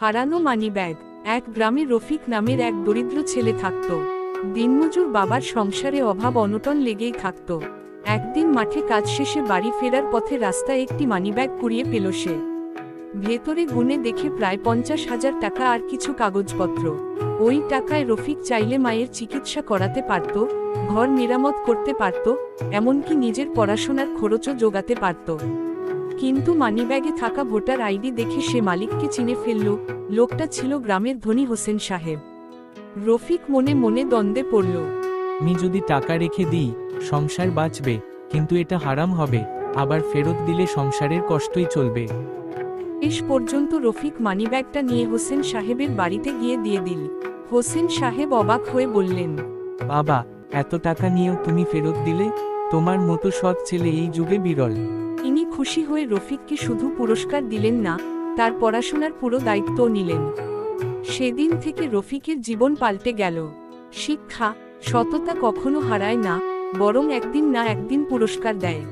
হারানো money bag, এক গ্রামে রফিক নামের এক দরিদ্র ছেলে থাকত। দিনমজুর বাবার সংসারে অভাব অনটন লেগেই থাকত। একদিন মাঠে কাজ শেষে বাড়ি ফেরার পথে রাস্তায় একটি মানিব্যাগ কুড়িয়ে পেল সে। ভেতরে গুনে দেখে প্রায় পঞ্চাশ হাজার টাকা আর কিছু কাগজপত্র। ওই টাকায় রফিক চাইলে মায়ের চিকিৎসা করাতে পারত, ঘর মেরামত করতে পারত, এমনকি নিজের পড়াশোনার খরচও যোগাতে পারত। কিন্তু মানিব্যাগে থাকা ভোটার আইডি দেখে সে মালিককে চিনে ফেলল লোকটা ছিল গ্রামের ধনী হোসেন সাহেব। রফিক মনে মনে দ্বন্দ্বে পড়ল। আমি যদি টাকা রেখে দিই সংসার বাঁচবে কিন্তু এটা হারাম হবে আবার ফেরত দিলে সংসারের কষ্টই চলবে। শেষ পর্যন্ত রফিক মানিব্যাগটা নিয়ে হোসেন সাহেবের বাড়িতে গিয়ে দিয়ে দিল। হোসেন সাহেব অবাক হয়ে বললেন বাবা এত টাকা নিয়েও তুমি ফেরত দিলে? তোমার মতো সৎ ছেলে এই যুগে বিরল। তিনি খুশি হয়ে রফিককে শুধু পুরস্কার দিলেন না, তার পড়াশোনার পুরো দায়িত্ব নিলেন। সেদিন থেকে রফিকের জীবন পাল্টে গেল। শিক্ষা সততা কখনো হারায় না, বরং একদিন না একদিন পুরস্কার দেয়।